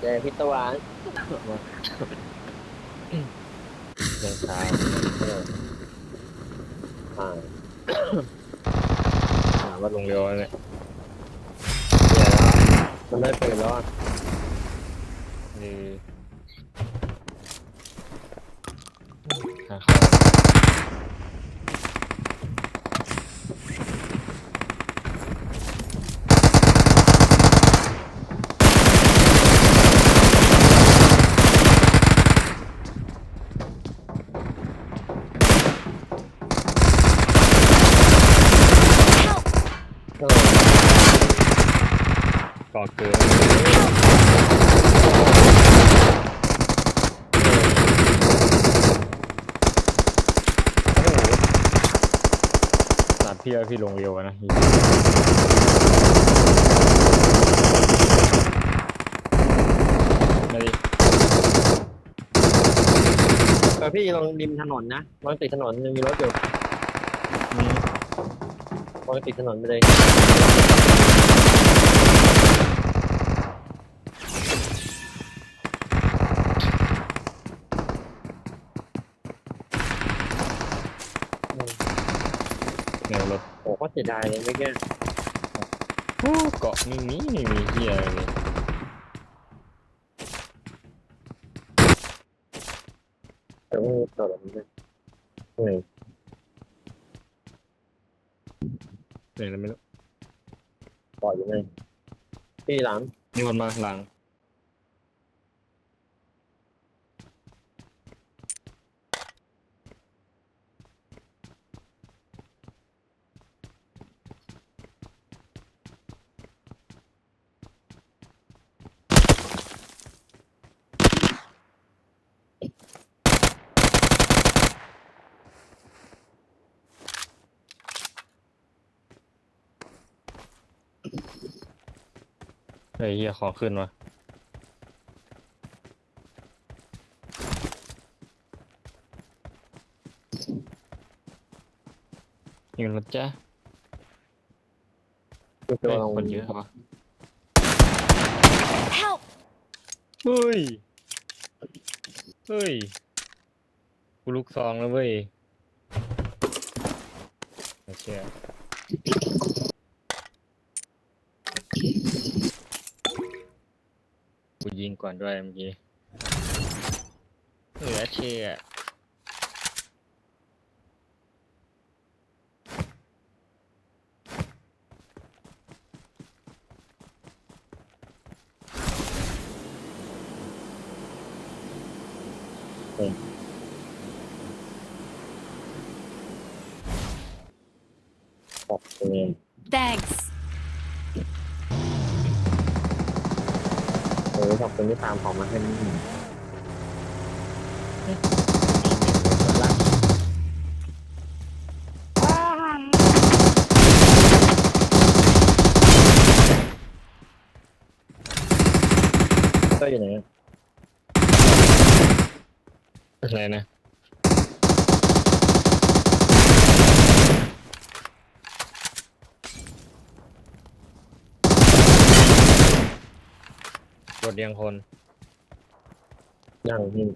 เจอพี่ตะวันยังเช้าอ่าถามว่าลงเรือวะเนี่ยเดี๋ยวแล้วมันได้ปืนแล้วอะนี่หาข้าว เออ ก่อเกินสามพี่ว่าพี่ลงเร็วอะนะมาดิเออพี่ลงริมถนนนะลองติดถนนยังมีรถอยู่ลองติดถนนไปเลยอืม แนวรถ โอ้ก็เสียดายเลยเมื่อกี้เกาะนี่มีไม่มีเฮียอะไรเลยแต่ว่าตัวแบบนี้เหนื่อยไหนแล้วไม่รู้ปล่อยอยู่เลยพี่หลังมีคนมาหลัง ไอ้เฮียขอขึ้นวะยิงรถจ้าคือตัวเฮ้ยลงคนเยอะวะ Help! เฮ้ย เฮ้ย กูลูกซองแล้วเว้ยไม่เชื่อ ยิงก่อนด้วยเมื่อกี้เหลือเชื่อขอบตัวเอง Thanks. ออขอบคุณที่ตามของมาให้นี่ก็อยู่ไหนอะอะไรนะ กดยังคน ยังนี่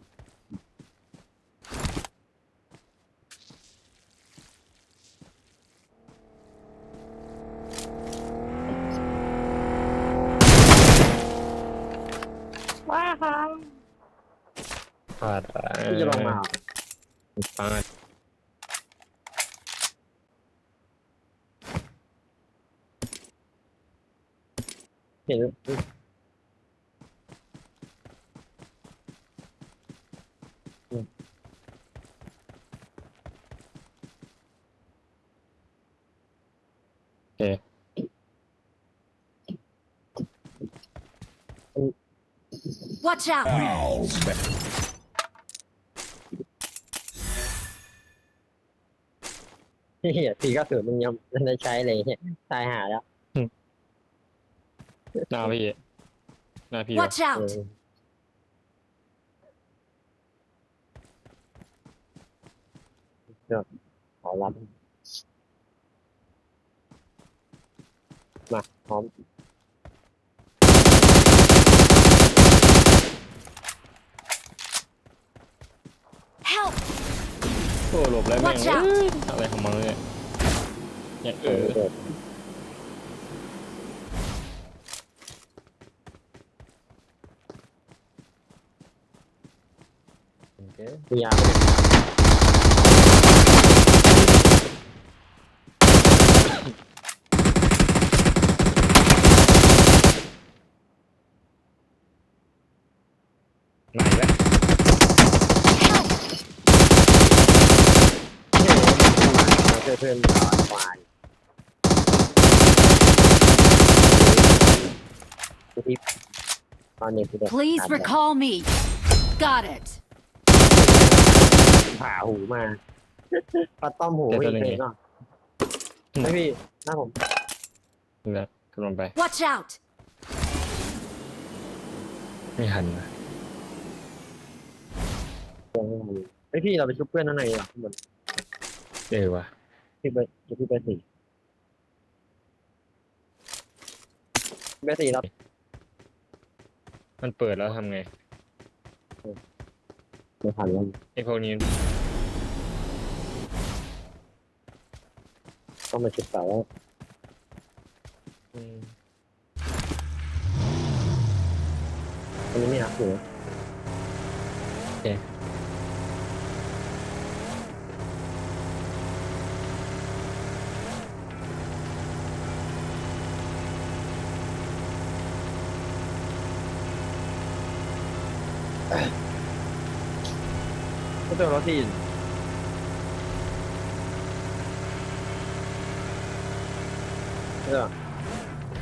พลาดพี่จะลงมาเหรอพลาดเห็น Watch out! ที่เหี้ยปีก็ถือมึงยังไม่ได้ใช้เลยเนี่ยตายหาแล้ว หน้าพี่หน้าพี่วะ Watch เอ out! อเดี๋ยวขอรับมาพร้อม โอ้หลบแล้วแม่ง Watch เอ้ out ยอะไรของมันเนี่ยอย่างเออเกิดมียาไหม ไหนแล้ว เราเจอเพื่อนตอนควายที่ตอนเด็กที่เด็ก Please recall me. Got it. ผ่าหูมาปลาต้อมหูเจออีตัวกหนึ่งเพลงอะไม่พี่หน้าผมนี่แหละกำลังไป Watch out. ไม่หันนะไอพี่เราไปชุบเพื่อนข้างในดีกว่าข้างบนเออวะ พี่เบอร์เดี๋ยวพี่เบอร์สี่เบอร์สี่รับมันเปิดแล้วทำไงไม่ทันแล้วไอ้พวกนี้ต้องมาชุบแต่ว่าอืมอันนี้ไม่หักหัวก็เจอรถ ที่เออ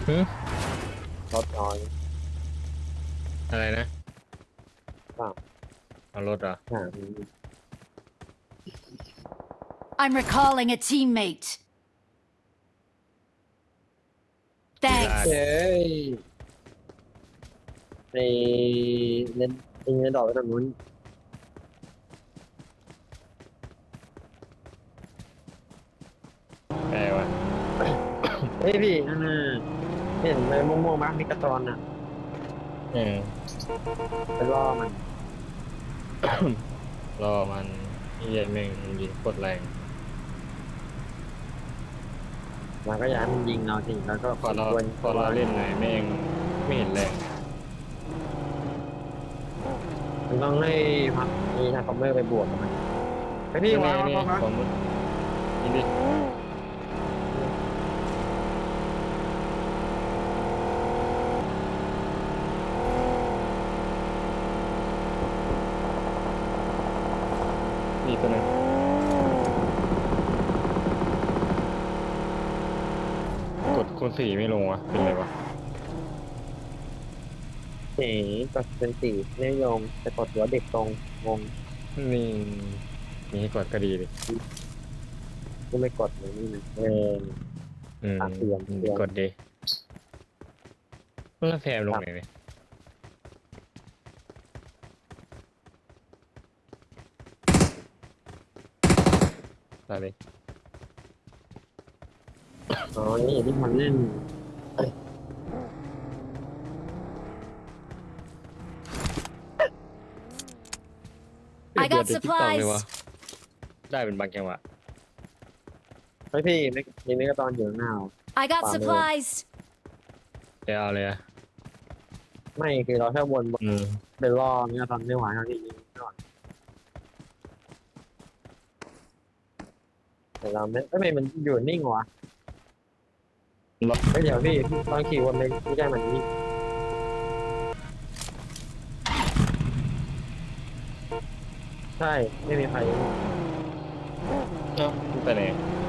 หึรถน้อยอะไรนะเปล่าเอารถเหรอห่า I'm recalling a teammate. Thanks. เฮ้ยในเล่นยิงในดอกไปตรงนู้น แปล วะเฮ้ยพี่นั่นน่ะเห็นไหมม่วงๆมั้ยมีกระตอนอะเออไปล่อมัน รอมันเหี้ย็นแม่งยิงโคตรแรงมันก็อย้ายมันยิงเราสิแล้วก็พอเราควรพอเราเล่นไหนแม่งไม่เห็นแรงมันต้องให้พักมีทางคอมเมอร์ไปบวกกับมันไปพี่วางนี่วางวางของมึงยินดิ ตัวหนึงกดคูณสี่ไม่ลงวะเป็นไรวะเอ๋กดเป็นสี่ไม่ยงแต่กดหัวเด็กตรงงงนี่มีให้กดก็ดีดิก็ไม่กดเลยนี่นะเอออืมอะเตือนเตือนกดดิแล้วแฟมลงไหนเนี่ย ตายเลยอ๋อนี่ที่มันเล่น I got เดือดใน TikTok supplies เลยวะได้เป็นบางจังหวะเฮ้ยพี่ไม่มีไม่กระตอนอยู่ข้างหน้า I got Follow. supplies. จะเอาเลยอะไม่คือเราแค่วนอืมเป็นล่อเนี่ยตอนไม่ไหวครับพี่ยิงก่อน แต่เราไม่เอ้ยทำไมมันอยู่นิ่งวะล็อกเฮ้ยเดี๋ยวพี่ตอนขี่วนไปไม่ได้มันนิ่งใช่ไม่มีใครเอ้าไปไหนไ